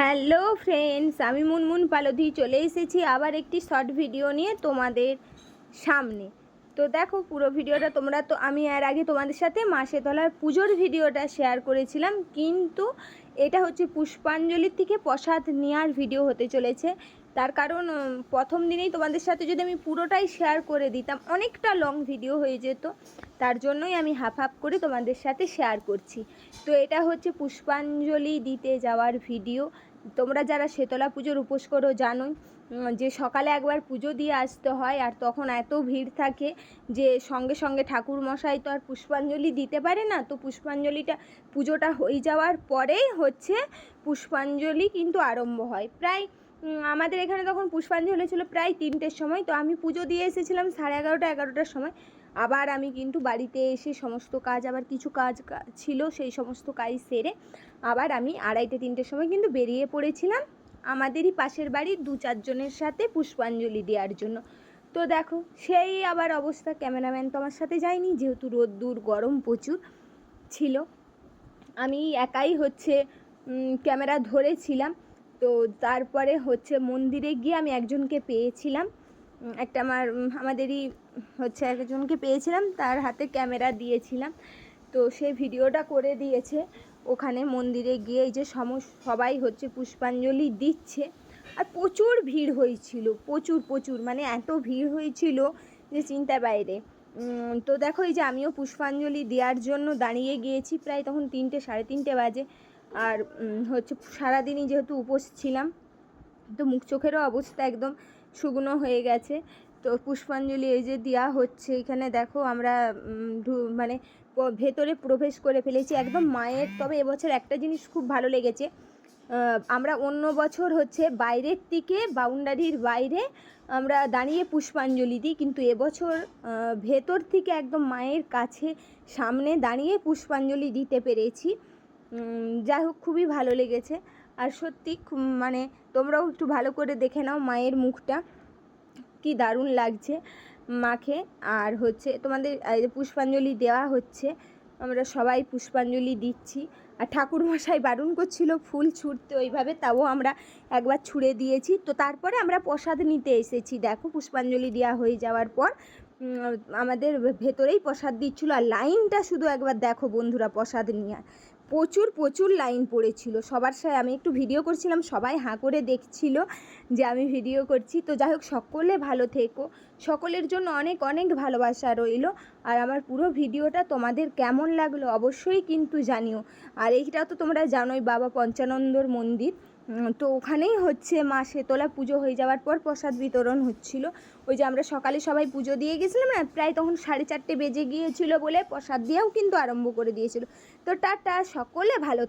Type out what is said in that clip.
Hello friends, আমি মুনমুন পালধি চলে এসেছি আবার একটি শর্ট ভিডিও নিয়ে তোমাদের সামনে। তো দেখো, পুরো ভিডিওটা তোমরা তো, আমি এর আগে তোমাদের সাথে মাসে তলার পুজোর ভিডিওটা শেয়ার করেছিলাম, কিন্তু এটা হচ্ছে পুষ্পাঞ্জলির থেকে প্রসাদ নেওয়ার ভিডিও হতে চলেছে। তার কারণ প্রথম দিনেই তোমাদের সাথে যদি আমি পুরোটাই শেয়ার করে দিতাম, অনেকটা লং ভিডিও হয়ে যেত। তার জন্যই আমি হাফ হাফ করে তোমাদের সাথে শেয়ার করছি। তো এটা হচ্ছে পুষ্পাঞ্জলি দিতে যাওয়ার ভিডিও তোমরা যারা শেতলা পুজোর উপোস করো জানোই যে সকালে একবার পুজো দিয়ে আসতে হয় আর তখন এত ভিড় থাকে যে সঙ্গে সঙ্গে ঠাকুর মশাই তো আর পুষ্পাঞ্জলি দিতে পারে না। তো পুষ্পাঞ্জলিটা, পুজোটা হয়ে যাওয়ার পরেই হচ্ছে পুষ্পাঞ্জলি কিন্তু আরম্ভ হয়। প্রায় আমাদের এখানে তখন পুষ্পাঞ্জলি ছিল প্রায় তিনটের সময়, তো আমি পুজো দিয়ে এসেছিলাম সাড়ে এগারোটা, এগারোটার সময়। আবার আমি কিন্তু বাড়িতে এসে সমস্ত কাজ, আবার কিছু কাজ ছিল সেই সমস্ত কাজ সেরে আবার আমি আড়াইটে, তিনটের সময় কিন্তু বেরিয়ে পড়েছিলাম আমাদেরই পাশের বাড়ির দু চারজনের সাথে পুষ্পাঞ্জলি দেওয়ার জন্য। তো দেখো, সেই আবার অবস্থা, ক্যামেরাম্যান তো আমার সাথে যায়নি, যেহেতু রোদ্দুর, গরম প্রচুর ছিল। আমি একাই হচ্ছে ক্যামেরা ধরেছিলাম। তো তারপরে হচ্ছে মন্দিরে গিয়ে আমি একজনকে পেয়েছিলাম। একটা আমার আমাদেরই হচ্ছে একজনকে পেয়েছিলাম, তার হাতে ক্যামেরা দিয়েছিলাম। তো সে ভিডিওটা করে দিয়েছে। ওখানে মন্দিরে গিয়ে এই যে সম, সবাই হচ্ছে পুষ্পাঞ্জলি দিচ্ছে। আর প্রচুর ভিড় হয়েছিল, প্রচুর প্রচুর মানে এত ভিড় হয়েছিল যে চিন্তার বাইরে। তো দেখো এই যে আমিও পুষ্পাঞ্জলি দেওয়ার জন্য দাঁড়িয়ে গিয়েছি, প্রায় তখন তিনটে, সাড়ে তিনটে বাজে। আর হচ্ছে সারাদিনই যেহেতু উপোস ছিলাম, তো মুখ চোখেরও অবস্থা একদম শুকনো হয়ে গেছে। তো পুষ্পাঞ্জলি এই যে দেওয়া হচ্ছে, এখানে দেখো আমরা মানে ভেতরে প্রবেশ করে ফেলেছি একদম মায়ের। তবে এবছর একটা জিনিস খুব ভালো লেগেছে আমরা অন্য বছর হচ্ছে বাইরের দিকে, বাউন্ডারির বাইরে আমরা দাঁড়িয়ে পুষ্পাঞ্জলি দিই, কিন্তু এবছর ভেতর থেকে একদম মায়ের কাছে সামনে দাঁড়িয়ে পুষ্পাঞ্জলি দিতে পেরেছি। যাই হোক, খুবই ভালো লেগেছে। আর সত্যি মানে তোমরাও একটু ভালো করে দেখে নাও মায়ের মুখটা। কি দারুণ লাগছে মাকে। আর হচ্ছে তোমাদের পুষ্পাঞ্জলি দেওয়া হচ্ছে, আমরা সবাই পুষ্পাঞ্জলি দিচ্ছি। আর ঠাকুরমশাই বারণ করছিল ফুল ছুঁড়তে, ওইভাবে তাও আমরা একবার ছুঁড়ে দিয়েছি। তো তারপরে আমরা প্রসাদ নিতে এসেছি। দেখো পুষ্পাঞ্জলি দেওয়া হয়ে যাওয়ার পর আমাদের ভেতরেই প্রসাদ দিচ্ছিল। আর লাইনটা শুধু একবার দেখো বন্ধুরা, প্রসাদ নিয়ে প্রচুর প্রচুর লাইন পড়েছিল। সবার সাথে আমি একটু ভিডিও করছিলাম, সবাই হাঁ করে দেখছিল যে আমি ভিডিও করছি। তো যাই হোক, সকলে ভালো থেকো। সকলের জন্য অনেক অনেক ভালোবাসা রইল। আর আমার পুরো ভিডিওটা তোমাদের কেমন লাগল অবশ্যই কিন্তু জানিও। আর এইটাও তো তোমরা জানোই, বাবা পঞ্চানন্দর মন্দির। তো ওখানেই হচ্ছে মা শেতলা পুজো হয়ে যাওয়ার পর প্রসাদ বিতরণ হচ্ছিল। ওই যে আমরা সকালে সবাই পুজো দিয়ে গেছিলাম না, প্রায় তখন সাড়ে চারটে বেজে গিয়েছিল বলে প্রসাদ দিয়েও কিন্তু আরম্ভ করে দিয়েছিল। তো টাটা, সকলে ভালো